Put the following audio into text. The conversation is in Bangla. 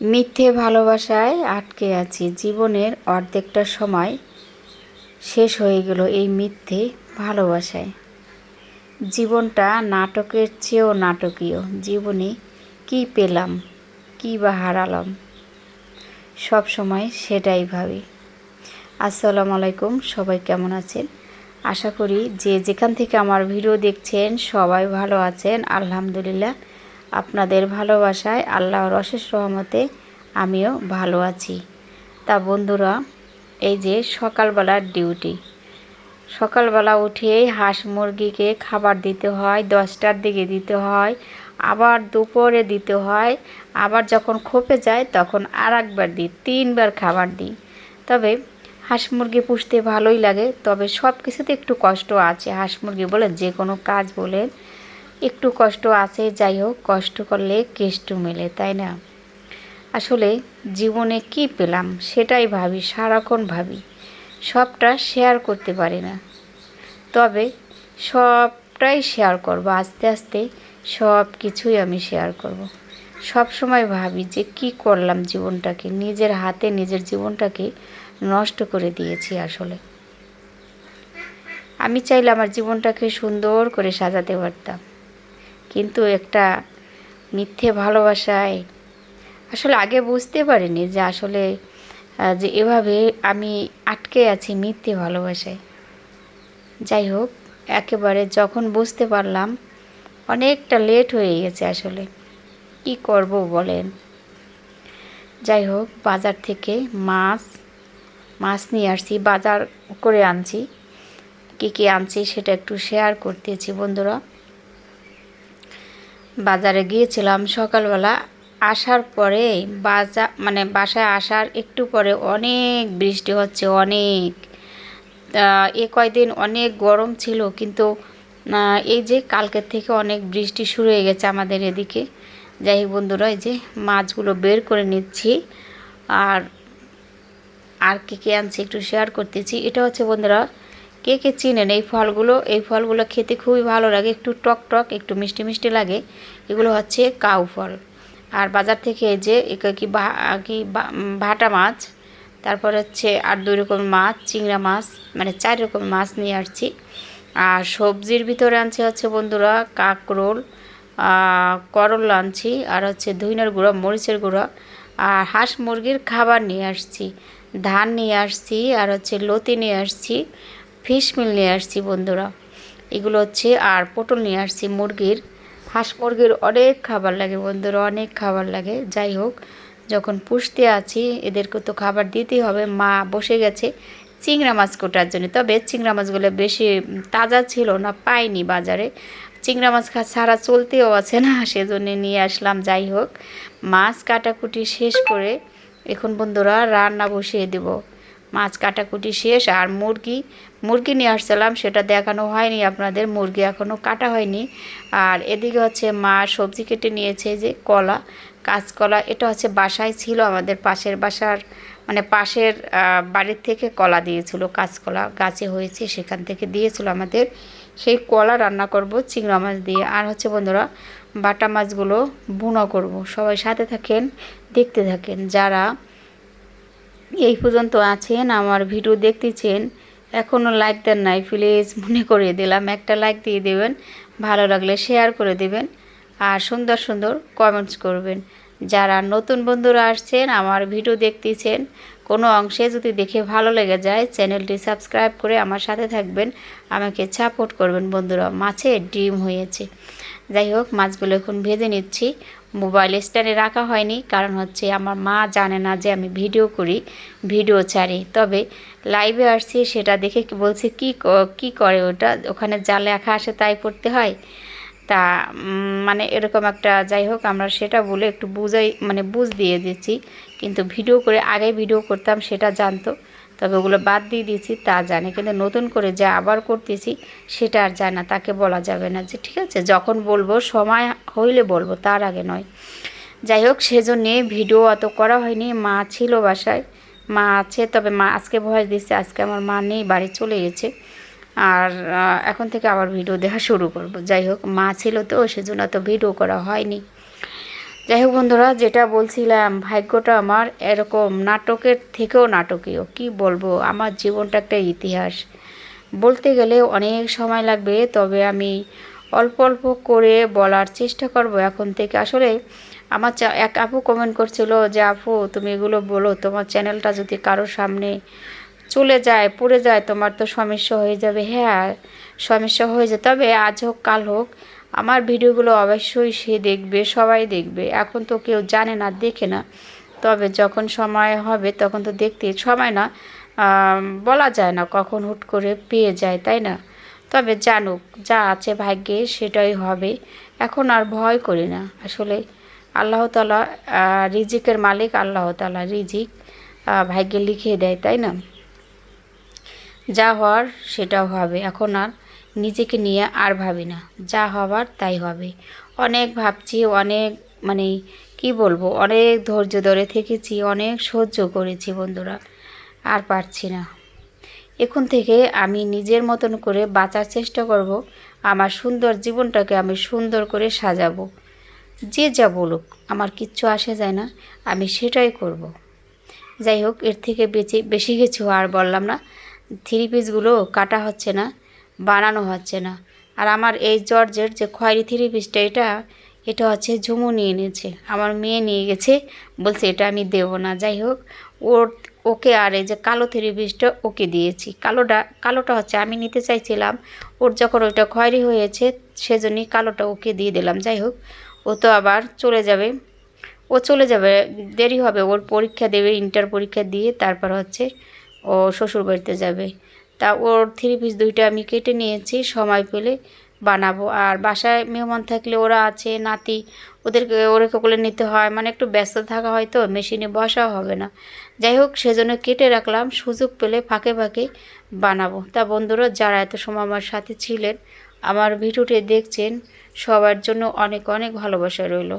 মিথ্যে ভালোবাসায় আটকে আছি। জীবনের অর্ধেকটা সময় শেষ হয়ে গেল এই মিথ্যে ভালোবাসায়। জীবনটা নাটকের চেয়েও নাটকীয়। জীবনে কি পেলাম, কি বা হারালাম, সব সময় সেটাই ভাবি। আসসালামু আলাইকুম, সবাই কেমন আছেন? আশা করি যে যেখান থেকে আমার ভিডিও দেখছেন সবাই ভালো আছেন, আলহামদুলিল্লাহ। আপনাদের ভালোবাসায় আল্লাহর অশেষ রহমতে আমিও ভালো আছি। তা বন্ধুরা, এই যে সকালবেলার ডিউটি। সকালবেলা উঠেই হাঁস মুরগিকে খাবার দিতে হয়, দশটার দিকে দিতে হয়, আবার দুপুরে দিতে হয়, আবার যখন খোপে যায় তখন আর একবার দিই, তিনবার খাবার দিই। তবে হাঁস মুরগি পুষতে ভালোই লাগে, তবে সব কিছুতে একটু কষ্ট আছে। হাঁস মুরগি বলে যে কোনো কাজ বলেন একটু কষ্ট আছে, যাই হোক, কষ্ট করলে কেষ্ট মেলে, তাই না? আসলে জীবনে কি পেলাম সেটাই ভাবি, সারাক্ষণ ভাবি। সবটা শেয়ার করতে পারি না। তবে সবটাই শেয়ার করব, আস্তে আস্তে সব কিছুই আমি শেয়ার করব। সব সময় ভাবি যে কি করলাম জীবনটাকে, নিজের হাতে নিজের জীবনটাকে নষ্ট করে দিয়েছি আসলে। আমি চাইলে আমার জীবনটাকে সুন্দর করে সাজাতে পারতাম। কিন্তু একটা মিথ্যে ভালোবাসায় আসলে আগে বুঝতে পারিনি যে আসলে যে এভাবে আমি আটকে আছি মিথ্যে ভালোবাসায়। যাই হোক, একেবারে যখন বুঝতে পারলাম, অনেকটা লেট হয়ে গেছে আসলে। কি করব বলেন? যাই হোক, বাজার থেকে মাছ মাছ নিয়ে আসছি, বাজার করে আনছি। কী কী আনছি সেটা একটু শেয়ার করতেছি বন্ধুরা। বাজারে গিয়েছিলাম সকালবেলা। আসার পরে বাজার মানে বাসায় আসার একটু পরে অনেক বৃষ্টি হচ্ছে, অনেক। এ কয়দিন অনেক গরম ছিল, কিন্তু এই যে কালকের থেকে অনেক বৃষ্টি শুরু হয়ে গেছে আমাদের এদিকে। যাই হোক বন্ধুরা, এই যে মাছগুলো বের করে নিচ্ছি। আর আর কী কী আনছি একটু শেয়ার করতেছি। এটা হচ্ছে বন্ধুরা কে কে চিনেন এই ফলগুলো? এই ফলগুলো খেতে খুবই ভালো লাগে, একটু টক টক, একটু মিষ্টি মিষ্টি লাগে। এগুলো হচ্ছে কাউ ফল। আর বাজার থেকে যে কি কি ভাটা মাছ, তারপর হচ্ছে আর দুই রকমের মাছ, চিংড়া মাছ মানে চার রকমের মাছ নিয়ে আসছি। আর সবজির ভিতরে আনছি হচ্ছে বন্ধুরা কাকরোল করল আনছি, আর হচ্ছে ধুইনার গুঁড়া, মরিচের গুঁড়া, আর হাঁস মুরগির খাবার নিয়ে আসছি। ধান নিয়ে আসছি, আর হচ্ছে লতি নিয়ে আসছি ফিশ মিল নিয়ে আসছি বন্ধুরা। এগুলো হচ্ছে আর পটল নিয়ে আসছি মুরগির। হাঁস মুরগির অনেক খাবার লাগে বন্ধুরা, অনেক খাবার লাগে। যাই হোক, যখন পুষতে আছি, এদেরকে তো খাবার দিতেই হবে। মা বসে গেছে চিংড়া মাছ কোটার জন্য। তবে চিংড়া মাছগুলো বেশি তাজা ছিল না, পাইনি বাজারে। চিংড়া মাছ খা ছাড়া চলতেও আছে না, সেজন্য নিয়ে আসলাম। যাই হোক, মাছ কাটাকুটি শেষ করে এখন বন্ধুরা রান্না বসিয়ে দেব। মাছ কাটাকুটি শেষ আর মুরগি মুরগি নিয়ে আসছিলাম, সেটা দেখানো হয়নি আপনাদের, মুরগি এখনও কাটা হয়নি। আর এদিকে হচ্ছে মা সবজি কেটে নিয়েছে যে কলা, কাঁচকলা, এটা হচ্ছে বাসায় ছিল আমাদের পাশের বাসার মানে পাশের বাড়ির থেকে কলা দিয়েছিল, কাঁচকলা গাছে হয়েছে, সেখান থেকে দিয়েছিল আমাদের। সেই কলা রান্না করব, চিংড়া মাছ দিয়ে। আর হচ্ছে বন্ধুরা, বাটা মাছগুলো বুনো করব। সবাই সাথে থাকেন, দেখতে থাকেন। যারা এই পর্যন্ত আছেন, আমার ভিডিও দেখতেছেন এখনও লাইক দেন নাই প্লিজ মনে করিয়ে দিলাম। একটা লাইক দিয়ে দেবেন, ভালো লাগলে শেয়ার করে দেবেন, আর সুন্দর সুন্দর কমেন্টস করবেন। যারা নতুন বন্ধুরা আসছেন, আমার ভিডিও দেখতেছেন, কোনো অংশে যদি দেখে ভালো লেগে যায় চ্যানেলটি সাবস্ক্রাইব করে আমার সাথে থাকবেন, আমাকে সাপোর্ট করবেন বন্ধুরা। মাছে ডিম হয়েছে। যাই হোক, মাছগুলো এখন ভেজে নিচ্ছি। মোবাইল স্ট্যান্ডে রাখা হয়নি। কারণ হচ্ছে আমার মা জানে না যে আমি ভিডিও করি, ভিডিও ছাড়ি। তবে লাইভে আসছি, সেটা দেখে বলছে, কি কি করে ওটা? ওখানে যা লেখা আসে তাই পড়তে হয়। তা মানে এরকম একটা যাই হোক, আমরা সেটা বলে একটু বুঝাই মানে বুঝ দিয়ে দিচ্ছি। কিন্তু ভিডিও করে, আগে ভিডিও করতাম, সেটা জানতো। তবে ওগুলো বাদ দিয়ে দিয়েছি, তা জানে। কিন্তু নতুন করে যা আবার করতেছি, সেটা আর জানা তাকে বলা যাবে না যে, ঠিক আছে, যখন বলব, সময় হইলে বলব, তার আগে নয়। যাই হোক, সেজন্যে ভিডিও অত করা হয়নি। মা ছিল বাসায়। মা আছে, তবে মা আজকে ভয়েস দিচ্ছে আজকে আমার মা নেই, বাড়ি চলে গেছে। আর এখন থেকে আবার ভিডিও দেখা শুরু করব। যাই হোক, মা ছিল তো, সেজন্য তো ভিডিও করা হয়নি। যাই হোক বন্ধুরা, যেটা বলছিলাম, ভাগ্যটা আমার এরকম নাটকের থেকেও নাটকীয়। কি বলব, আমার জীবনটা একটা ইতিহাস। বলতে গেলে অনেক সময় লাগবে, তবে আমি অল্প অল্প করে বলার চেষ্টা করব এখন থেকে। আসলে আমার এক আপু কমেন্ট করছিল যে, আপু, তুমি এগুলো বলো, তোমার চ্যানেলটা যদি কারোর সামনে চলে যায়, পড়ে যায়, তোমার তো সমস্যা হয়ে যাবে। হ্যাঁ সমস্যা হয়ে যায়। তবে আজ হোক, কাল হোক, আমার ভিডিওগুলো অবশ্যই সে দেখবে, সবাই দেখবে। এখন তো কেউ জানে না, দেখে না। তবে যখন সময় হবে, তখন তো দেখতে সময় না বলা যায় না কখন হুট করে পেয়ে যায়, তাই না? তবে জানুক, যা আছে ভাগ্যে সেটাই হবে। এখন আর ভয় করি না। আসলে আল্লাহ তালা রিজিকের মালিক আল্লাহ তালা রিজিক ভাগ্যে লিখিয়ে দেয়, তাই না? যা হওয়ার সেটাও হবে। এখন আর নিজেকে নিয়ে আর ভাবি না। যা হওয়ার তাই হবে। অনেক ভাবছি, অনেক মানে কি বলব, অনেক ধৈর্য ধরে থেকেছি, অনেক সহ্য করেছি বন্ধুরা। আর পারছি না। এখন থেকে আমি নিজের মতন করে বাঁচার চেষ্টা করব, আমার সুন্দর জীবনটাকে আমি সুন্দর করে সাজাবো। যে যা বলুক, আমার কিচ্ছু আসে যায় না, আমি সেটাই করব। যাই হোক, এর থেকে বেশি বেশি কিছু আর বললাম না। থ্রি পিসগুলো কাটা হচ্ছে না, বানানো হচ্ছে না। আর আমার এই জর্জের যে খয়েরি থ্রি পিসটা, এটা এটা হচ্ছে ঝুমু নিয়ে নিয়েছে আমার মেয়ে নিয়ে গেছে, বলছে এটা আমি দেবো না। যাই হোক, ওর ওকে আর এই যে কালো থ্রি পিসটা ওকে দিয়েছি। কালোটা কালোটা হচ্ছে আমি নিতে চাইছিলাম, ওর যখন ওইটা খয়েরি হয়েছে সেজন্যই কালোটা ওকে দিয়ে দিলাম। যাই হোক, ও তো আবার চলে যাবে। ও চলে যাবে, দেরি হবে। ওর পরীক্ষা দেবে, ইন্টার পরীক্ষা দিয়ে তারপর হচ্ছে ও শ্বশুর বাড়িতে যাবে। তা ওর থ্রি পিস দুইটা আমি কেটে নিয়েছি, সময় পেলে বানাবো। আর বাসায় মেহমান থাকলে ওরা আছে, নাতি, ওদেরকে ওরেকে কোলে নিতে হয়। মানে একটু ব্যস্ত থাকা হয় তো, মেশিনে বসাও হবে না। যাই হোক, সেজন্য কেটে রাখলাম, সুযোগ পেলে ফাঁকে ফাঁকে বানাবো। তা বন্ধুরা, যারা এত সময় আমার সাথে ছিলেন, আমার ভিডিওটি দেখছেন, সবার জন্য অনেক অনেক ভালোবাসা রইল।